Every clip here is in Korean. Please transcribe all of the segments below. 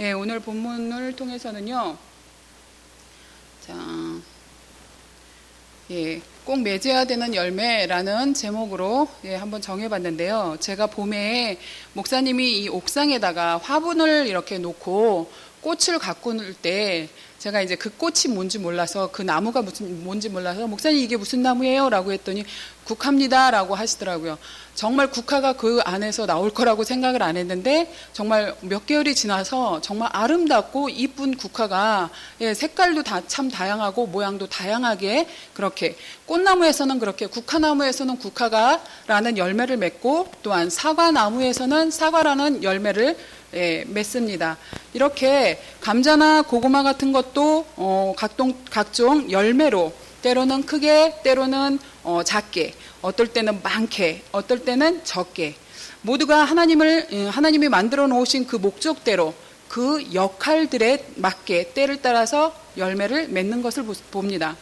예, 오늘 본문을 통해서는요. 자, 예, 꼭 맺어야 되는 열매라는 제목으로 예, 한번 정해봤는데요. 제가 봄에 목사님이 이 옥상에다가 화분을 이렇게 놓고 꽃을 가꾸는 때 제가 이제 그 꽃이 뭔지 몰라서 그 나무가 무슨 뭔지 몰라서 목사님 이게 무슨 나무예요?라고 했더니 국화입니다라고 하시더라고요. 정말 국화가 그 안에서 나올 거라고 생각을 안 했는데 정말 몇 개월이 지나서 정말 아름답고 이쁜 국화가 예, 색깔도 다 참 다양하고 모양도 다양하게 그렇게 꽃나무에서는 그렇게 국화나무에서는 국화가라는 열매를 맺고 또한 사과나무에서는 사과라는 열매를 예, 맺습니다. 이렇게 감자나 고구마 같은 것도 어, 각종, 각종 열매로 때로는 크게 때로는 어, 작게 어떨 때는 많게 어떨 때는 적게 모두가 하나님을 예, 하나님이 만들어 놓으신 그 목적대로 그 역할들에 맞게 때를 따라서 열매를 맺는 것을 보- 봅니다.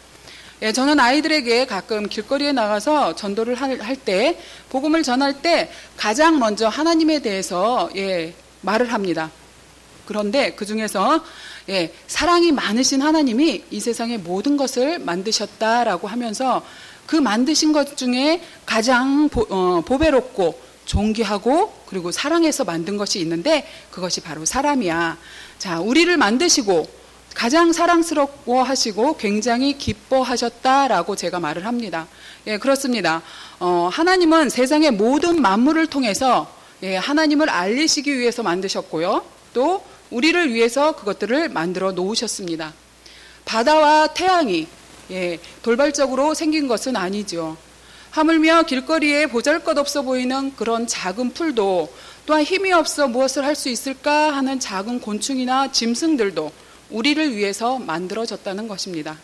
예, 저는 아이들에게 가끔 길거리에 나가서 전도를 할 때, 복음을 전할 때 가장 먼저 하나님에 대해서 예, 말을 합니다. 그런데 그 중에서 예, 사랑이 많으신 하나님이 이 세상의 모든 것을 만드셨다라고 하면서 그 만드신 것 중에 가장 보, 어, 보배롭고 존귀하고 그리고 사랑해서 만든 것이 있는데 그것이 바로 사람이야. 자, 우리를 만드시고 가장 사랑스럽고 하시고 굉장히 기뻐하셨다라고 제가 말을 합니다. 예, 그렇습니다. 어, 하나님은 세상의 모든 만물을 통해서 예, 하나님을 알리시기 위해서 만드셨고요. 또 우리를 위해서 그것들을 만들어 놓으셨습니다. 바다와 태양이 예, 돌발적으로 생긴 것은 아니죠. 하물며 길거리에 보잘것없어 보이는 그런 작은 풀도 또한 힘이 없어 무엇을 할 수 있을까 하는 작은 곤충이나 짐승들도 우리를 위해서 만들어졌다는 것입니다.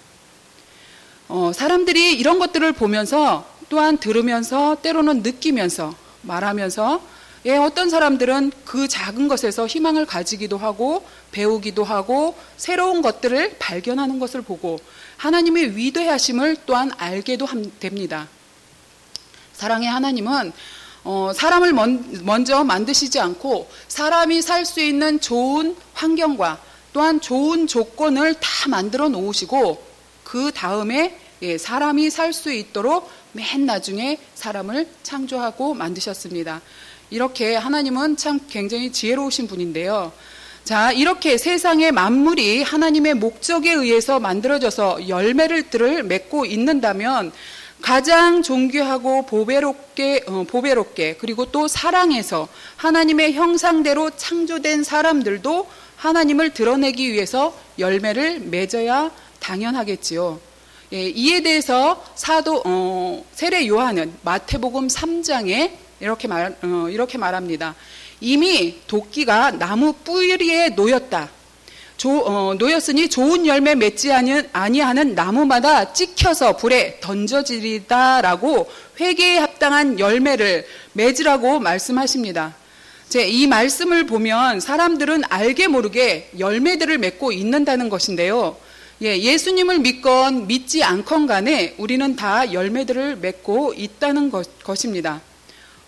어, 사람들이 이런 것들을 보면서 또한 들으면서 때로는 느끼면서 말하면서 예, 어떤 사람들은 그 작은 것에서 희망을 가지기도 하고 배우기도 하고 새로운 것들을 발견하는 것을 보고 하나님의 위대하심을 또한 알게도 함- 됩니다. 사랑의 하나님은 어, 사람을 먼, 먼저 만드시지 않고 사람이 살 수 있는 좋은 환경과 또한 좋은 조건을 다 만들어 놓으시고 그 다음에 예, 사람이 살 수 있도록 맨 나중에 사람을 창조하고 만드셨습니다. 이렇게 하나님은 참 굉장히 지혜로우신 분인데요. 자, 이렇게 세상의 만물이 하나님의 목적에 의해서 만들어져서 열매를 들을 맺고 있는다면 가장 존귀하고 보배롭게, 어, 보배롭게 그리고 또 사랑해서 하나님의 형상대로 창조된 사람들도 하나님을 드러내기 위해서 열매를 맺어야 당연하겠지요. 예, 이에 대해서 사도 어, 세례 요한은 마태복음 3장에 이렇게 말 어, 이렇게 말합니다. 이미 도끼가 나무 뿌리에 놓였다. 조, 어, 놓였으니 좋은 열매 맺지 아니- 아니하는 나무마다 찍혀서 불에 던져지리다라고 회개에 합당한 열매를 맺으라고 말씀하십니다. 제 이 말씀을 보면 사람들은 알게 모르게 열매들을 맺고 있는다는 것인데요. 예, 예수님을 믿건 믿지 않건 간에 우리는 다 열매들을 맺고 있다는 것, 것입니다.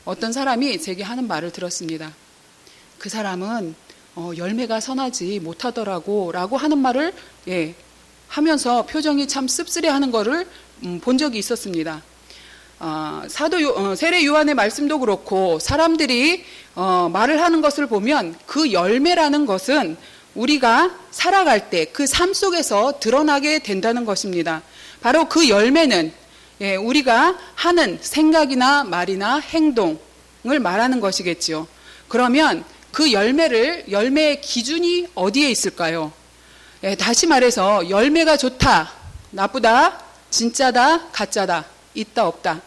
어떤 사람이 제게 하는 말을 들었습니다. 그 사람은 어, 열매가 선하지 못하더라고 라고 하는 말을 예, 하면서 표정이 참 씁쓸해 하는 것을 음, 본 적이 있었습니다. 아, 사도 요- 어, 세례 요한의 말씀도 그렇고 사람들이 어, 말을 하는 것을 보면 그 열매라는 것은 우리가 살아갈 때 그 삶 속에서 드러나게 된다는 것입니다. 바로 그 열매는 예, 우리가 하는 생각이나 말이나 행동을 말하는 것이겠지요. 그러면 그 열매를 열매의 기준이 어디에 있을까요? 예, 다시 말해서 열매가 좋다, 나쁘다, 진짜다, 가짜다, 있다 없다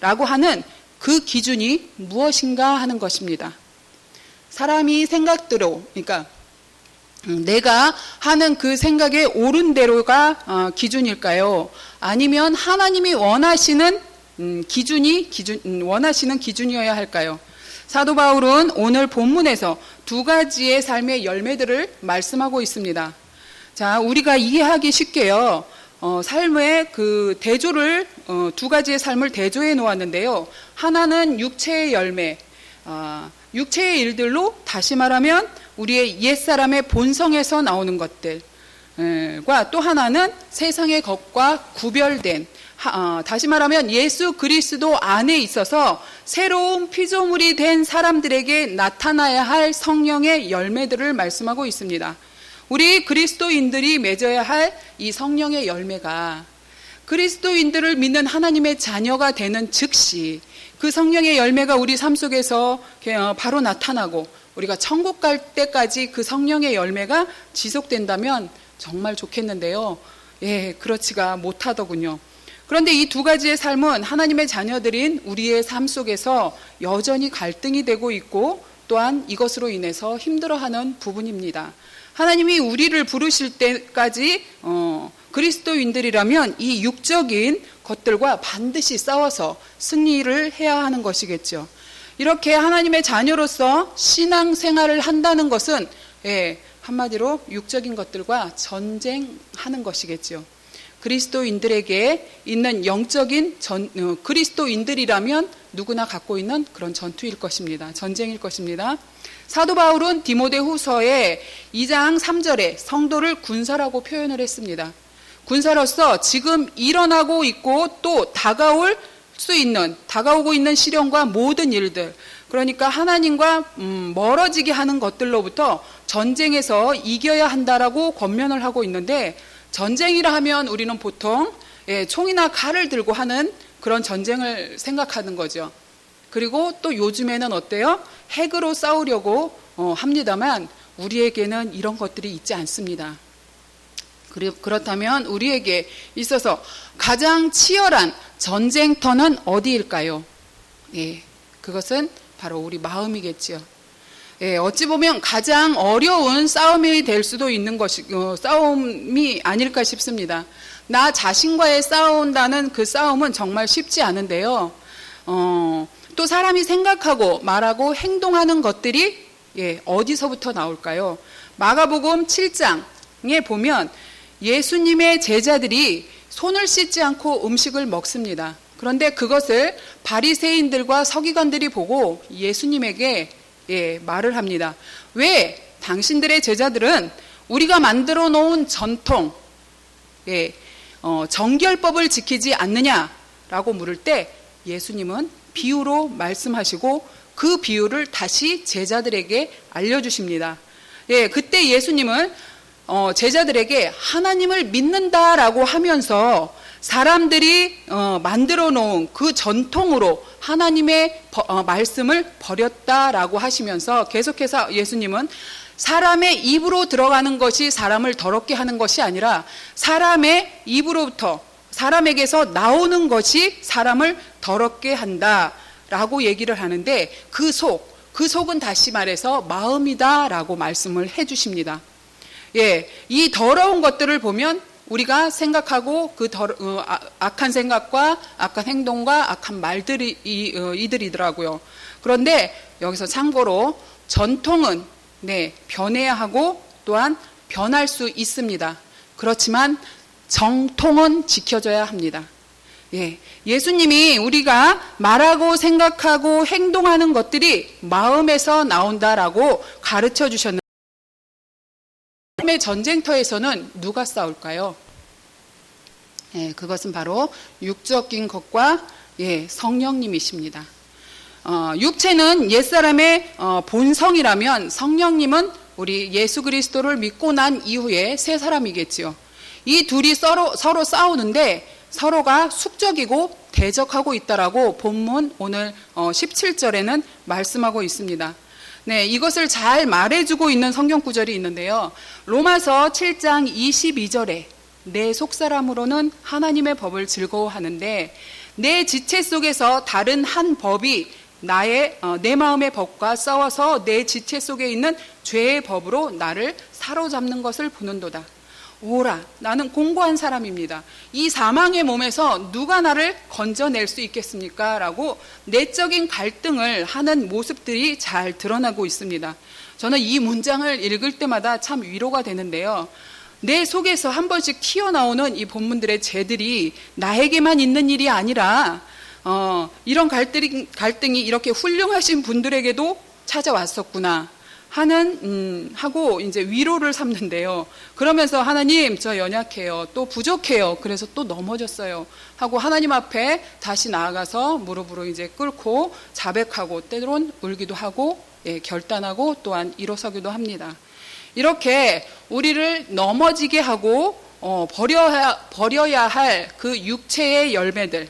라고 하는 그 기준이 무엇인가 하는 것입니다. 사람이 생각대로 그러니까 음, 내가 하는 그 생각의 옳은 대로가 어, 기준일까요? 아니면 하나님이 원하시는 음, 기준이 기준 음, 원하시는 기준이어야 할까요? 사도 바울은 오늘 본문에서 두 가지의 삶의 열매들을 말씀하고 있습니다. 자, 우리가 이해하기 쉽게요. 어, 삶의 그 대조를 어, 두 가지의 삶을 대조해 놓았는데요. 하나는 육체의 열매, 아, 육체의 일들로 다시 말하면 우리의 옛사람의 본성에서 나오는 것들과 또 하나는 세상의 것과 구별된 하- 어, 다시 말하면 예수 그리스도 안에 있어서 새로운 피조물이 된 사람들에게 나타나야 할 성령의 열매들을 말씀하고 있습니다. 우리 그리스도인들이 맺어야 할 이 성령의 열매가 그리스도인들을 믿는 하나님의 자녀가 되는 즉시 그 성령의 열매가 우리 삶 속에서 어, 바로 나타나고 우리가 천국 갈 때까지 그 성령의 열매가 지속된다면 정말 좋겠는데요. 예, 그렇지가 못하더군요. 그런데 이 두 가지의 삶은 하나님의 자녀들인 우리의 삶 속에서 여전히 갈등이 되고 있고 또한 이것으로 인해서 힘들어하는 부분입니다. 하나님이 우리를 부르실 때까지 어, 그리스도인들이라면 이 육적인 것들과 반드시 싸워서 승리를 해야 하는 것이겠죠. 이렇게 하나님의 자녀로서 신앙 생활을 한다는 것은 예, 한마디로 육적인 것들과 전쟁하는 것이겠죠. 그리스도인들에게 있는 영적인 전, 어, 그리스도인들이라면 누구나 갖고 있는 그런 전투일 것입니다. 전쟁일 것입니다. 사도 바울은 디모데 후서에 2장 3절에 성도를 군사라고 표현을 했습니다. 군사로서 지금 일어나고 있고 또 다가올 수 있는, 다가오고 있는 시련과 모든 일들, 그러니까 하나님과 음, 멀어지게 하는 것들로부터 전쟁에서 이겨야 한다라고 권면을 하고 있는데 전쟁이라 하면 우리는 보통 예, 총이나 칼을 들고 하는 그런 전쟁을 생각하는 거죠. 그리고 또 요즘에는 어때요? 핵으로 싸우려고 어, 합니다만 우리에게는 이런 것들이 있지 않습니다. 그렇다면 우리에게 있어서 가장 치열한 전쟁터는 어디일까요? 예, 그것은 바로 우리 마음이겠지요. 예, 어찌 보면 가장 어려운 싸움이 될 수도 있는 것이 어, 싸움이 아닐까 싶습니다. 나 자신과의 싸운다는 그 싸움은 정말 쉽지 않은데요. 어, 또 사람이 생각하고 말하고 행동하는 것들이 예, 어디서부터 나올까요? 마가복음 7장에 보면 예수님의 제자들이 손을 씻지 않고 음식을 먹습니다. 그런데 그것을 바리새인들과 서기관들이 보고 예수님에게 예, 말을 합니다. 왜 당신들의 제자들은 우리가 만들어 놓은 전통, 예, 어, 정결법을 지키지 않느냐라고 물을 때 예수님은 비유로 말씀하시고 그 비유를 다시 제자들에게 알려주십니다. 예, 그때 예수님은 어, 제자들에게 하나님을 믿는다라고 하면서 사람들이 어, 만들어 놓은 그 전통으로 하나님의 버- 어, 말씀을 버렸다라고 하시면서 계속해서 예수님은 사람의 입으로 들어가는 것이 사람을 더럽게 하는 것이 아니라 사람의 입으로부터 사람에게서 나오는 것이 사람을 더럽게 한다라고 얘기를 하는데 그 속, 그 속은 다시 말해서 마음이다라고 말씀을 해 주십니다. 예, 이 더러운 것들을 보면 우리가 생각하고 그 더, 어, 아- 악한 생각과 악한 행동과 악한 말들이 이, 어, 이들이더라고요. 그런데 여기서 참고로 전통은 네, 변해야 하고 또한 변할 수 있습니다. 그렇지만 정통은 지켜져야 합니다. 예, 예수님이 우리가 말하고 생각하고 행동하는 것들이 마음에서 나온다라고 가르쳐 주셨는데 삶의 전쟁터에서는 누가 싸울까요? 예, 그것은 바로 육적인 것과 예, 성령님이십니다. 어, 육체는 옛사람의 어, 본성이라면 성령님은 우리 예수 그리스도를 믿고 난 이후에 새 사람이겠지요. 이 둘이 서로, 서로 싸우는데 서로가 숙적이고 대적하고 있다라고 본문 오늘 어, 17절에는 말씀하고 있습니다. 네, 이것을 잘 말해주고 있는 성경 구절이 있는데요. 로마서 7장 22절에 내 속사람으로는 하나님의 법을 즐거워하는데 내 지체 속에서 다른 한 법이 나의 어, 내 마음의 법과 싸워서 내 지체 속에 있는 죄의 법으로 나를 사로잡는 것을 보는도다. 오라, 나는 공고한 사람입니다. 이 사망의 몸에서 누가 나를 건져낼 수 있겠습니까? 라고 내적인 갈등을 하는 모습들이 잘 드러나고 있습니다. 저는 이 문장을 읽을 때마다 참 위로가 되는데요. 내 속에서 한 번씩 튀어나오는 이 본문들의 죄들이 나에게만 있는 일이 아니라 어, 이런 갈등이, 갈등이 이렇게 훌륭하신 분들에게도 찾아왔었구나. 하는 음, 하고 이제 위로를 삼는데요. 그러면서 하나님 저 연약해요. 또 부족해요. 그래서 또 넘어졌어요. 하고 하나님 앞에 다시 나아가서 무릎으로 이제 꿇고 자백하고 때론 울기도 하고 예, 결단하고 또한 일어서기도 합니다. 이렇게 우리를 넘어지게 하고 어, 버려야 버려야 할 그 육체의 열매들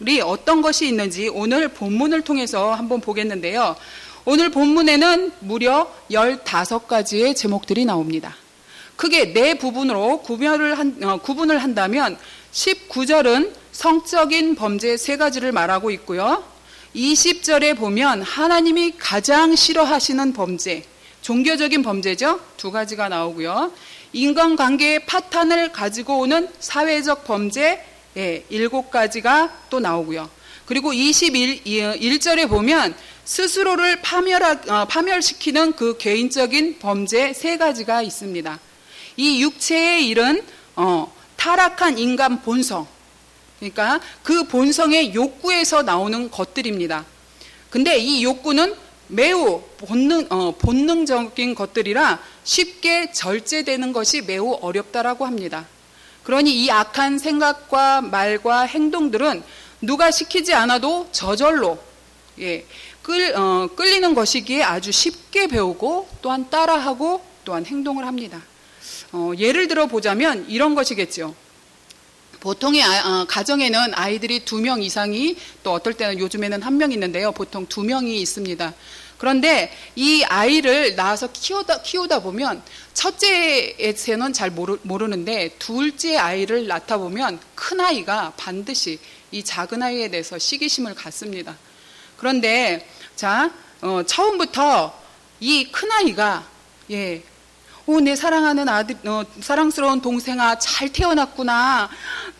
우리 어떤 것이 있는지 오늘 본문을 통해서 한번 보겠는데요. 오늘 본문에는 무려 15가지의 제목들이 나옵니다. 크게 네 부분으로 구별을 한, 어, 구분을 한다면 19절은 성적인 범죄 세 가지를 말하고 있고요. 20절에 보면 하나님이 가장 싫어하시는 범죄, 종교적인 범죄죠. 두 가지가 나오고요. 인간관계의 파탄을 가지고 오는 사회적 범죄, 예, 일곱 가지가 또 나오고요. 그리고 21절에 보면 스스로를 파멸하, 어, 파멸시키는 그 개인적인 범죄 세 가지가 있습니다. 이 육체의 일은 어, 타락한 인간 본성, 그러니까 그 본성의 욕구에서 나오는 것들입니다. 근데 이 욕구는 매우 본능, 어, 본능적인 것들이라 쉽게 절제되는 것이 매우 어렵다라고 합니다. 그러니 이 악한 생각과 말과 행동들은 누가 시키지 않아도 저절로 예, 끌, 어, 끌리는 것이기에 아주 쉽게 배우고 또한 따라하고 또한 행동을 합니다. 어, 예를 들어 보자면 이런 것이겠죠. 보통의 아, 어, 가정에는 아이들이 두 명 이상이 또 어떨 때는 요즘에는 한 명 있는데요. 보통 두 명이 있습니다. 그런데 이 아이를 낳아서 키우다, 키우다 보면 첫째에서는 잘 모르, 모르는데 둘째 아이를 낳다 보면 큰 아이가 반드시 이 작은 아이에 대해서 시기심을 갖습니다. 그런데 자 어, 처음부터 이 큰 아이가 예, 오, 내 사랑하는 아들, 어, 사랑스러운 동생아, 잘 태어났구나.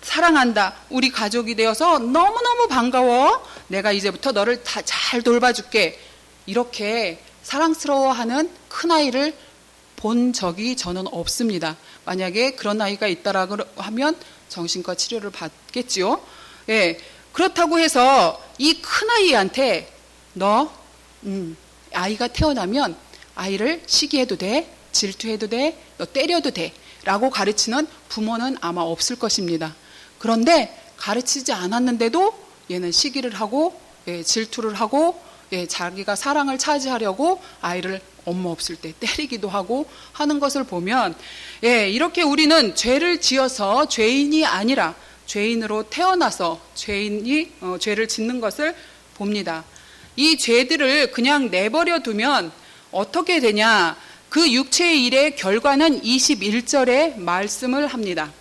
사랑한다. 우리 가족이 되어서 너무너무 반가워. 내가 이제부터 너를 다 잘 돌봐줄게. 이렇게 사랑스러워하는 큰아이를 본 적이 저는 없습니다. 만약에 그런 아이가 있다라고 하면 정신과 치료를 받겠지요. 예. 그렇다고 해서 이 큰아이한테 너, 음, 아이가 태어나면 아이를 시기해도 돼. 질투해도 돼, 너 때려도 돼, 라고 가르치는 부모는 아마 없을 것입니다. 그런데 가르치지 않았는데도 얘는 시기를 하고, 예, 질투를 하고, 예, 자기가 사랑을 차지하려고 아이를 엄마 없을 때 때리기도 하고 하는 것을 보면, 예, 이렇게 우리는 죄를 지어서 죄인이 아니라 죄인으로 태어나서 죄인이 어, 죄를 짓는 것을 봅니다. 이 죄들을 그냥 내버려 두면 어떻게 되냐? 그 육체의 일의 결과는 21절에 말씀을 합니다.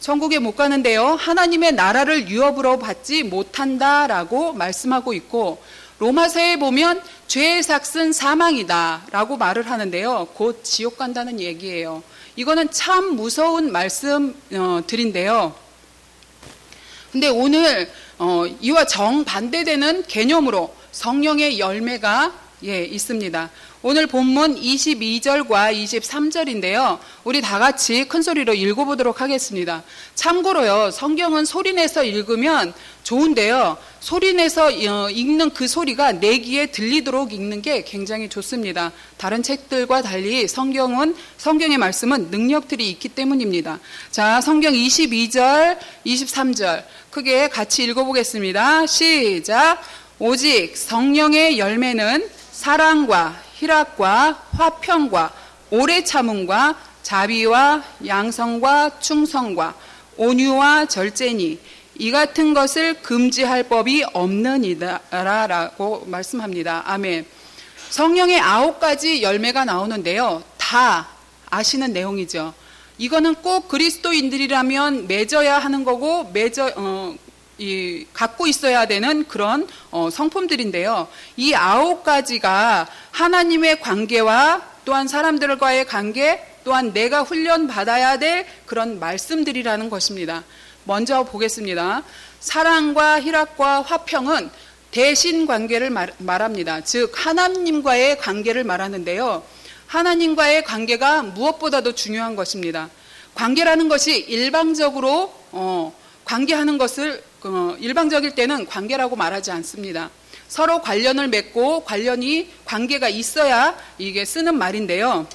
천국에 못 가는데요. 하나님의 나라를 유업으로 받지 못한다라고 말씀하고 있고 로마서에 보면 죄의 삭은 사망이다라고 말을 하는데요. 곧 지옥 간다는 얘기예요. 이거는 참 무서운 말씀들인데요. 근데 오늘 어, 이와 정반대되는 개념으로 성령의 열매가 예, 있습니다. 오늘 본문 22절과 23절인데요. 우리 다 같이 큰 소리로 읽어보도록 하겠습니다. 참고로요, 성경은 소리내서 읽으면 좋은데요. 소리내서 어, 읽는 그 소리가 내 귀에 들리도록 읽는 게 굉장히 좋습니다. 다른 책들과 달리 성경은, 성경의 말씀은 능력들이 있기 때문입니다. 자, 성경 22절, 23절. 크게 같이 읽어보겠습니다. 시작. 오직 성령의 열매는 사랑과 희락과 화평과 오래 참음과 자비와 양성과 충성과 온유와 절제니 이 같은 것을 금지할 법이 없느니라라고 말씀합니다. 아멘. 성령의 아홉 가지 열매가 나오는데요. 다 아시는 내용이죠. 이거는 꼭 그리스도인들이라면 맺어야 하는 거고 맺어 어, 이, 갖고 있어야 되는 그런 어, 성품들인데요. 이 아홉 가지가 하나님의 관계와 또한 사람들과의 관계, 또한 내가 훈련 받아야 될 그런 말씀들이라는 것입니다. 먼저 보겠습니다. 사랑과 희락과 화평은 대신 관계를 말, 말합니다. 즉 하나님과의 관계를 말하는데요. 하나님과의 관계가 무엇보다도 중요한 것입니다. 관계라는 것이 일방적으로 어, 관계하는 것을 어, 일방적일 때는 관계라고 말하지 않습니다. 서로 관련을 맺고 관련이 관계가 있어야 이게 쓰는 말인데요.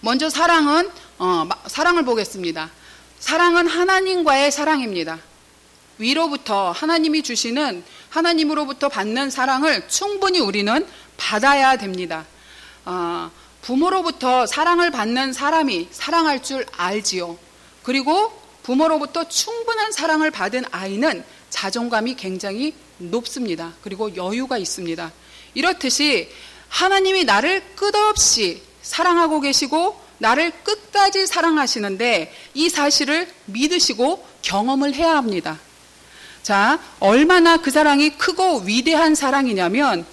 먼저 사랑은 어, 마- 사랑을 보겠습니다. 사랑은 하나님과의 사랑입니다. 위로부터 하나님이 주시는 하나님으로부터 받는 사랑을 충분히 우리는 받아야 됩니다. 아, 부모로부터 사랑을 받는 사람이 사랑할 줄 알지요. 그리고 부모로부터 충분한 사랑을 받은 아이는 자존감이 굉장히 높습니다. 그리고 여유가 있습니다. 이렇듯이 하나님이 나를 끝없이 사랑하고 계시고 나를 끝까지 사랑하시는데 이 사실을 믿으시고 경험을 해야 합니다. 자, 얼마나 그 사랑이 크고 위대한 사랑이냐면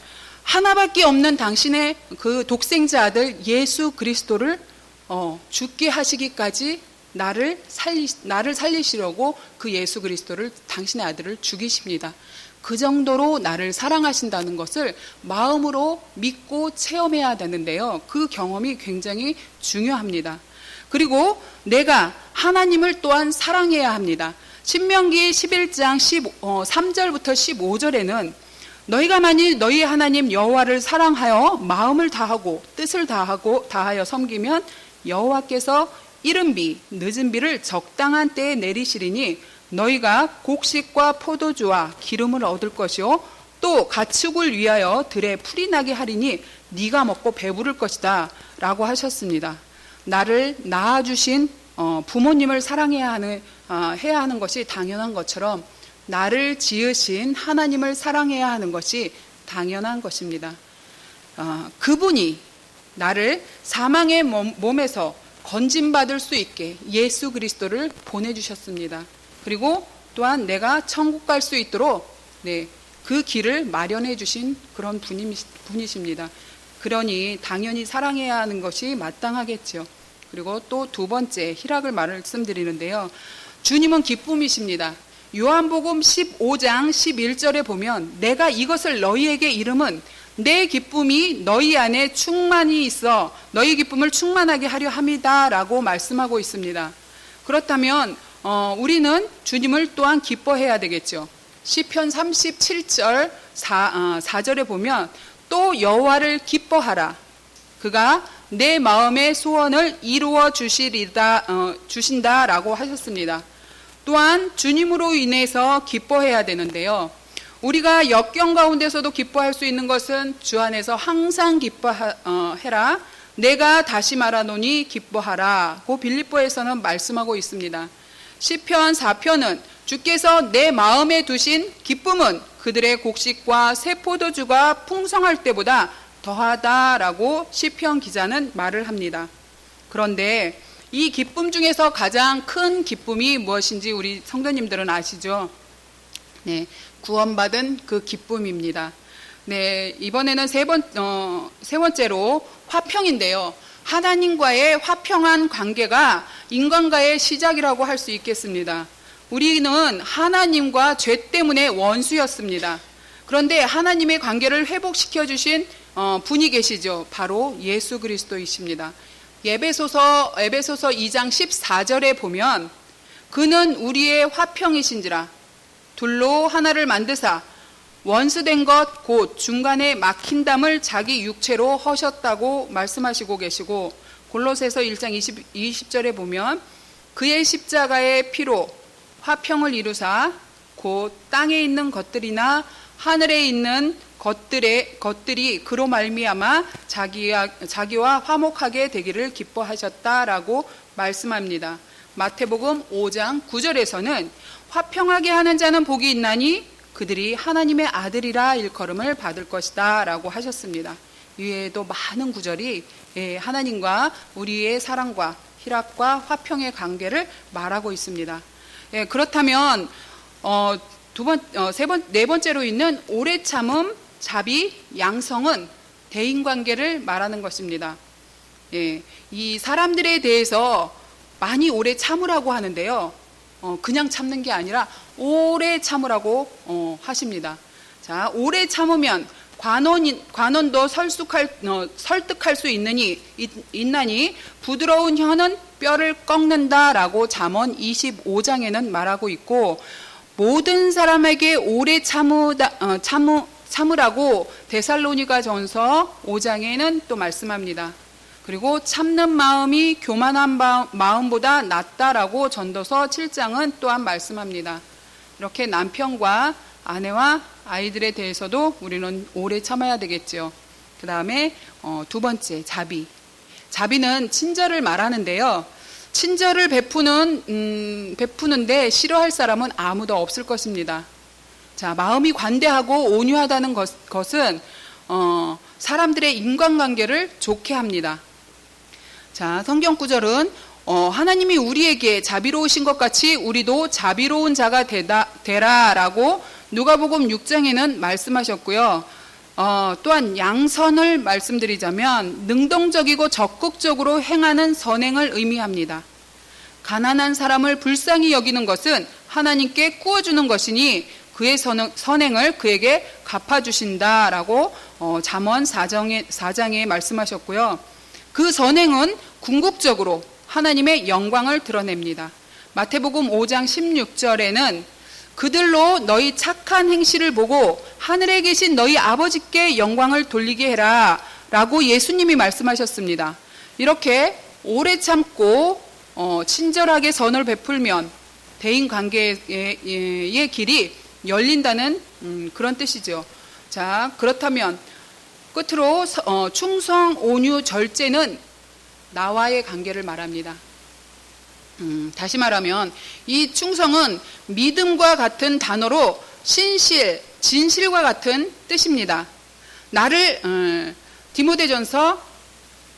하나밖에 없는 당신의 그 독생자 아들 예수 그리스도를 어, 죽게 하시기까지 나를 살리 나를 살리시려고 그 예수 그리스도를 당신의 아들을 죽이십니다. 그 정도로 나를 사랑하신다는 것을 마음으로 믿고 체험해야 되는데요. 그 경험이 굉장히 중요합니다. 그리고 내가 하나님을 또한 사랑해야 합니다. 신명기 11장 13절부터 15절에는 너희가 만일 너희 하나님 여호와를 사랑하여 마음을 다하고 뜻을 다하고 다하여 섬기면 여호와께서 이른 비 늦은 비를 적당한 때에 내리시리니 너희가 곡식과 포도주와 기름을 얻을 것이요 또 가축을 위하여 들에 풀이 나게 하리니 네가 먹고 배부를 것이다라고 하셨습니다. 나를 낳아 주신 어, 부모님을 사랑해야 하는 아, 해야 하는 것이 당연한 것처럼 나를 지으신 하나님을 사랑해야 하는 것이 당연한 것입니다. 아, 그분이 나를 사망의 몸- 몸에서 건진받을 수 있게 예수 그리스도를 보내주셨습니다. 그리고 또한 내가 천국 갈 수 있도록 네, 그 길을 마련해 주신 그런 분이, 분이십니다. 그러니 당연히 사랑해야 하는 것이 마땅하겠죠. 그리고 또 두 번째 희락을 말씀드리는데요. 주님은 기쁨이십니다. 요한복음 15장 11절에 보면 내가 이것을 너희에게 이름은 내 기쁨이 너희 안에 충만히 있어 너희 기쁨을 충만하게 하려 함이다라고 말씀하고 있습니다. 그렇다면 어, 우리는 주님을 또한 기뻐해야 되겠죠. 시편 37절 4, 어, 4절에 보면 또 여호와를 기뻐하라. 그가 내 마음의 소원을 이루어 주시리다 어, 주신다라고 하셨습니다. 또한 주님으로 인해서 기뻐해야 되는데요. 우리가 역경 가운데서도 기뻐할 수 있는 것은 주 안에서 항상 기뻐해라. 내가 다시 말하노니 기뻐하라고 빌립보에서는 말씀하고 있습니다. 시편 4편은 주께서 내 마음에 두신 기쁨은 그들의 곡식과 새 포도주가 풍성할 때보다 더하다라고 시편 기자는 말을 합니다. 그런데 이 기쁨 중에서 가장 큰 기쁨이 무엇인지 우리 성도님들은 아시죠? 네, 구원받은 그 기쁨입니다. 네, 이번에는 세 번, 어, 세 번째로 화평인데요. 하나님과의 화평한 관계가 인간과의 시작이라고 할 수 있겠습니다. 우리는 하나님과 죄 때문에 원수였습니다. 그런데 하나님의 관계를 회복시켜 주신 어, 분이 계시죠. 바로 예수 그리스도이십니다. 예배소서 에베소서 2장 14절에 보면 그는 우리의 화평이신지라 둘로 하나를 만드사 원수된 것 곧 중간에 막힌 담을 자기 육체로 허셨다고 말씀하시고 계시고 골로새서 1장 20, 20절에 보면 그의 십자가의 피로 화평을 이루사 곧 땅에 있는 것들이나 하늘에 있는 것들의 것들이 그로 말미암아 자기와 자기와 화목하게 되기를 기뻐하셨다라고 말씀합니다. 마태복음 5장 9절에서는 화평하게 하는 자는 복이 있나니 그들이 하나님의 아들이라 일컬음을 받을 것이다라고 하셨습니다. 이외에도 많은 구절이 예, 하나님과 우리의 사랑과 희락과 화평의 관계를 말하고 있습니다. 예, 그렇다면 어, 두 번, 어, 세 번, 네 번째로 있는 오래 참음, 자비, 양성은 대인 관계를 말하는 것입니다. 예, 이 사람들에 대해서 많이 오래 참으라고 하는데요. 어, 그냥 참는 게 아니라 오래 참으라고 어, 하십니다. 자, 오래 참으면 관원, 관원도 설득할, 어, 설득할 수 있느니, 있, 있나니 부드러운 혀는 뼈를 꺾는다라고 잠언 25장에는 말하고 있고 모든 사람에게 오래 참으다, 어, 참으, 참으라고 데살로니가 전서 5장에는 또 말씀합니다. 그리고 참는 마음이 교만한 바- 마음보다 낫다라고 전도서 7장은 또한 말씀합니다. 이렇게 남편과 아내와 아이들에 대해서도 우리는 오래 참아야 되겠죠. 그 다음에 어, 두 번째 자비. 자비는 친절을 말하는데요. 친절을 베푸는 음, 베푸는데 싫어할 사람은 아무도 없을 것입니다. 자 마음이 관대하고 온유하다는 것, 것은 어, 사람들의 인간관계를 좋게 합니다. 자 성경 구절은 어, 하나님이 우리에게 자비로우신 것 같이 우리도 자비로운 자가 되다, 되라라고 누가복음 6장에는 말씀하셨고요. 어, 또한 양선을 말씀드리자면 능동적이고 적극적으로 행하는 선행을 의미합니다. 가난한 사람을 불쌍히 여기는 것은 하나님께 꾸어주는 것이니 그의 선- 선행 을 그에게 갚아주신다라고 어, 잠언 4장에, 4장에 말씀하셨고요. 그 선행은 궁극적으로 하나님의 영광을 드러냅니다. 마태복음 5장 16절에는 그들로 너희 착한 행실을 보고 하늘에 계신 너희 아버지께 영광을 돌리게 해라 라고 예수님이 말씀하셨습니다. 이렇게 오래 참고 어, 친절하게 선을 베풀면 대인 관계의 의 길이 열린다는 음, 그런 뜻이죠. 자 그렇다면 끝으로 서- 어, 충성, 온유, 절제는 나와의 관계를 말합니다. 음, 다시 말하면 이 충성은 믿음과 같은 단어로 신실, 진실과 같은 뜻입니다. 나를 음, 디모데전서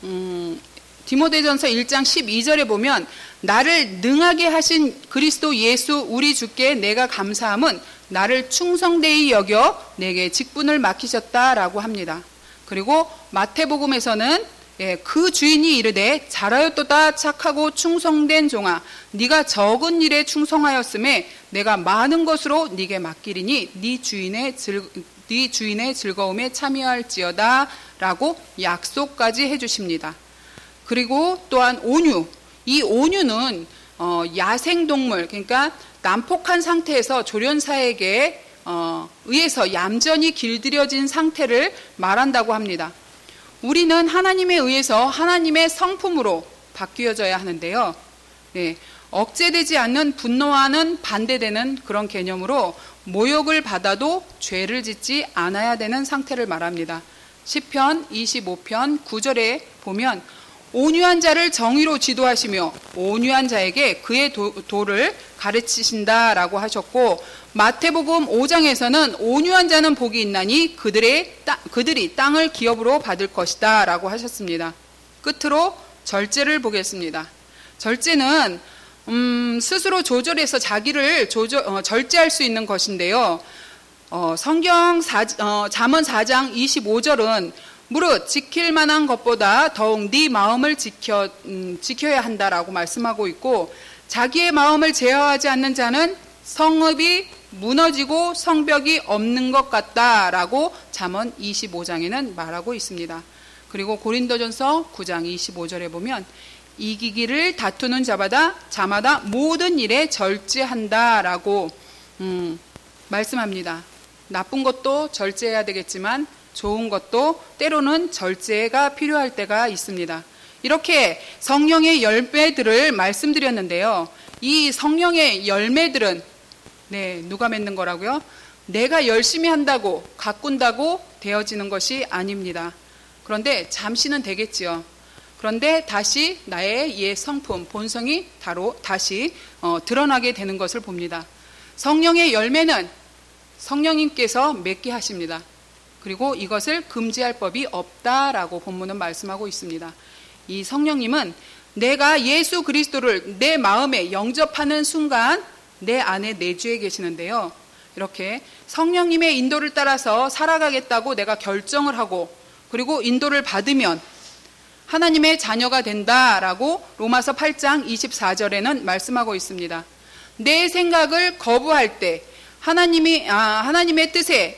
음, 디모데전서 1장 12절에 보면 나를 능하게 하신 그리스도 예수 우리 주께 내가 감사함은 나를 충성되이 여겨 내게 직분을 맡기셨다라고 합니다. 그리고 마태복음에서는 예, 그 주인이 이르되 잘하였도다 착하고 충성된 종아 네가 적은 일에 충성하였음에 내가 많은 것으로 네게 맡기리니 네 주인의 즐, 네 주인의 즐거움에 참여할지어다라고 약속까지 해 주십니다. 그리고 또한 온유. 이 온유는 어, 야생 동물 그러니까 난폭한 상태에서 조련사에게 어, 의해서 얌전히 길들여진 상태를 말한다고 합니다. 우리는 하나님에 의해서 하나님의 성품으로 바뀌어져야 하는데요. 네, 억제되지 않는 분노와는 반대되는 그런 개념으로 모욕을 받아도 죄를 짓지 않아야 되는 상태를 말합니다. 시편 25편 9절에 보면 온유한 자를 정의로 지도하시며 온유한 자에게 그의 도, 도를 가르치신다라고 하셨고 마태복음 5장에서는 온유한 자는 복이 있나니 그들의 따, 그들이 땅을 기업으로 받을 것이다라고 하셨습니다. 끝으로 절제를 보겠습니다. 절제는 음, 스스로 조절해서 자기를 조절, 어, 절제할 수 있는 것인데요. 어, 성경 사, 어, 잠언 4장 25절은 무릇 지킬 만한 것보다 더욱 네 마음을 지켜 음, 지켜야 한다라고 말씀하고 있고 자기의 마음을 제어하지 않는 자는 성읍이 무너지고 성벽이 없는 것 같다라고 잠언 25장에는 말하고 있습니다. 그리고 고린도전서 9장 25절에 보면 이기기를 다투는 자마다 자마다 모든 일에 절제한다라고 음, 말씀합니다. 나쁜 것도 절제해야 되겠지만 좋은 것도 때로는 절제가 필요할 때가 있습니다. 이렇게 성령의 열매들을 말씀드렸는데요. 이 성령의 열매들은 네, 누가 맺는 거라고요? 내가 열심히 한다고 가꾼다고 되어지는 것이 아닙니다. 그런데 잠시는 되겠지요. 그런데 다시 나의 옛 성품, 본성이 다로, 다시 어, 드러나게 되는 것을 봅니다. 성령의 열매는 성령님께서 맺게 하십니다. 그리고 이것을 금지할 법이 없다라고 본문은 말씀하고 있습니다. 이 성령님은 내가 예수 그리스도를 내 마음에 영접하는 순간 내 안에 내주에 계시는데요. 이렇게 성령님의 인도를 따라서 살아가겠다고 내가 결정을 하고 그리고 인도를 받으면 하나님의 자녀가 된다라고 로마서 8장 24절에는 말씀하고 있습니다. 내 생각을 거부할 때 하나님이 아, 하나님의 뜻에